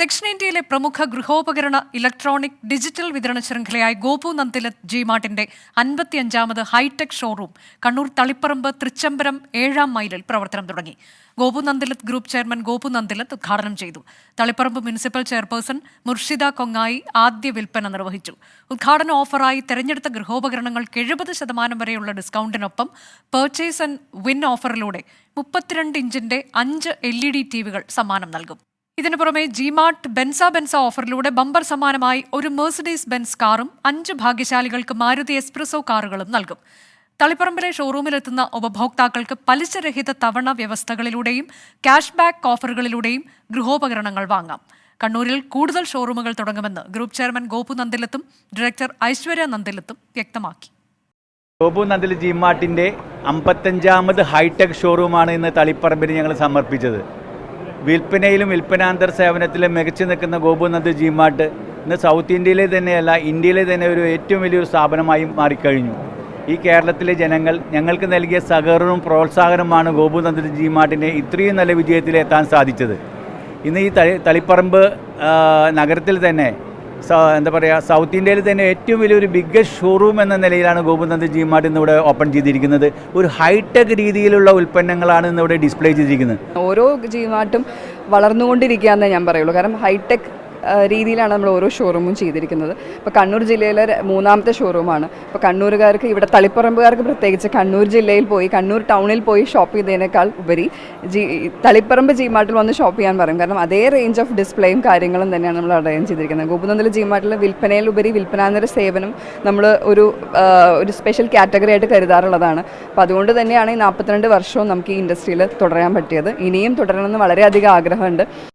ദക്ഷിണേന്ത്യയിലെ പ്രമുഖ ഗൃഹോപകരണ electronic digital വിതരണ ശൃംഖലയായ ഗോപു നന്ദിലത് ജിമാർട്ടിന്റെ അൻപത്തിയഞ്ചാമത് ഹൈടെക് ഷോറൂം കണ്ണൂർ തളിപ്പറമ്പ് തൃച്ചംബരം ഏഴാം മൈലിൽ പ്രവർത്തനം തുടങ്ങി. ഗോപു നന്ദിലത് ഗ്രൂപ്പ് ചെയർമാൻ ഗോപു നന്ദിലത് ഉദ്ഘാടനം ചെയ്തു. തളിപ്പറമ്പ് മുനിസിപ്പൽ ചെയർപേഴ്സൺ മുർഷിദ കൊങ്ങായി ആദ്യ വിൽപ്പന നിർവഹിച്ചു. ഉദ്ഘാടന ഓഫറായി തെരഞ്ഞെടുത്ത ഗൃഹോപകരണങ്ങൾക്ക് എഴുപത് ശതമാനം വരെയുള്ള ഡിസ്കൗണ്ടിനൊപ്പം പർച്ചേസ് ആൻഡ് വിൻ ഓഫറിലൂടെ മുപ്പത്തിരണ്ട് ഇഞ്ചിന്റെ അഞ്ച് എൽ ഇ ഡി ടി വികൾ സമ്മാനം നൽകും. ഇതിനു പുറമെ ജിമാർട്ട് ബെൻസ ബെൻസ ഓഫറിലൂടെ ബമ്പർ സമ്മാനമായി ഒരു മേഴ്സഡീസ് ബെൻസ് കാറും അഞ്ച് ഭാഗ്യശാലികൾക്ക് മാരുതി എക്സ്പ്രസോ കാറുകളും നൽകും. തളിപ്പറമ്പിലെ ഷോറൂമിലെത്തുന്ന ഉപഭോക്താക്കൾക്ക് പലിശരഹിത തവണ വ്യവസ്ഥകളിലൂടെയും ക്യാഷ് ബാക്ക് ഓഫറുകളിലൂടെയും ഗൃഹോപകരണങ്ങൾ വാങ്ങാം. കണ്ണൂരിൽ കൂടുതൽ ഷോറൂമുകൾ തുടങ്ങുമെന്ന് ഗ്രൂപ്പ് ചെയർമാൻ ഗോപു നന്ദിലത്തും ഡയറക്ടർ ഐശ്വര്യ നന്ദിലത്തും വ്യക്തമാക്കി. ഗോപു നന്ദിൽ ജിമാർട്ടിന്റെ അമ്പത്തഞ്ചാമത് ഹൈടെക് ഷോറൂമാണ് ഇന്ന് തളിപ്പറമ്പിന് ഞങ്ങൾ സമർപ്പിച്ചത്. വിൽപ്പനയിലും വിൽപ്പനാന്തർ സേവനത്തിലും മികച്ചു നിൽക്കുന്ന ഗോപുനാഥ് ജി മാർട്ട് ഇന്ന് സൗത്ത് ഇന്ത്യയിലെ തന്നെയല്ല ഇന്ത്യയിലെ തന്നെ ഒരു ഏറ്റവും വലിയൊരു സ്ഥാപനമായി മാറിക്കഴിഞ്ഞു. ഈ കേരളത്തിലെ ജനങ്ങൾ ഞങ്ങൾക്ക് നൽകിയ സഹകരണവും പ്രോത്സാഹനമാണ് ഗോപുനാഥ് ജി മാർട്ടിനെ ഇത്രയും നല്ല വിജയത്തിലെത്താൻ സാധിച്ചത്. ഇന്ന് ഈ തളി തളിപ്പറമ്പ് നഗരത്തിൽ തന്നെ എന്താ പറയുക സൗത്ത് ഇന്ത്യയിൽ തന്നെ ഏറ്റവും വലിയൊരു ബിഗ്ഗസ്റ്റ് ഷോറൂം എന്ന നിലയിലാണ് ഗോപുനന്ദ് ജി മാർട്ട് ഇന്നിവിടെ ഓപ്പൺ ചെയ്തിരിക്കുന്നത്. ഒരു ഹൈടെക് രീതിയിലുള്ള ഉൽപ്പന്നങ്ങളാണ് ഇന്നിവിടെ ഡിസ്പ്ലേ ചെയ്തിരിക്കുന്നത്. ഓരോ ജീമാട്ടും വളർന്നുകൊണ്ടിരിക്കുക എന്നേ ഞാൻ പറയുള്ളൂ. കാരണം ഹൈടെക് രീതിയിലാണ് നമ്മൾ ഓരോ ഷോറൂമും ചെയ്തിരിക്കുന്നത്. ഇപ്പോൾ കണ്ണൂർ ജില്ലയിലെ മൂന്നാമത്തെ ഷോറൂമാണ് ഇപ്പോൾ കണ്ണൂരുകാർക്ക് ഇവിടെ തളിപ്പറമ്പുകാർക്ക് പ്രത്യേകിച്ച് കണ്ണൂർ ജില്ലയിൽ പോയി കണ്ണൂർ ടൗണിൽ പോയി ഷോപ്പ് ചെയ്തതിനേക്കാൾ ഉപരി ജി തളിപ്പറമ്പ് ജി മാർട്ടിൽ വന്ന് ഷോപ്പ് ചെയ്യാൻ പറയും. കാരണം അതേ റേഞ്ച് ഓഫ് ഡിസ്പ്ലേയും കാര്യങ്ങളും തന്നെയാണ് നമ്മൾ അറേഞ്ച് ചെയ്തിരിക്കുന്നത്. ഗോപുനന്ദിൽ ജിമാർട്ടിൽ വിൽപ്പനയിൽ ഉപരി വിൽപ്പനാന്തര സേവനം നമ്മൾ ഒരു ഒരു സ്പെഷ്യൽ കാറ്റഗറി ആയിട്ട് കരുതാറുള്ളതാണ്. അപ്പോൾ അതുകൊണ്ട് തന്നെയാണ് ഈ നാൽപ്പത്തിരണ്ട് വർഷവും നമുക്ക് ഈ ഇൻഡസ്ട്രിയിൽ തുടരാൻ പറ്റിയത്. ഇനിയും തുടരണമെന്ന് വളരെയധികം ആഗ്രഹമുണ്ട്.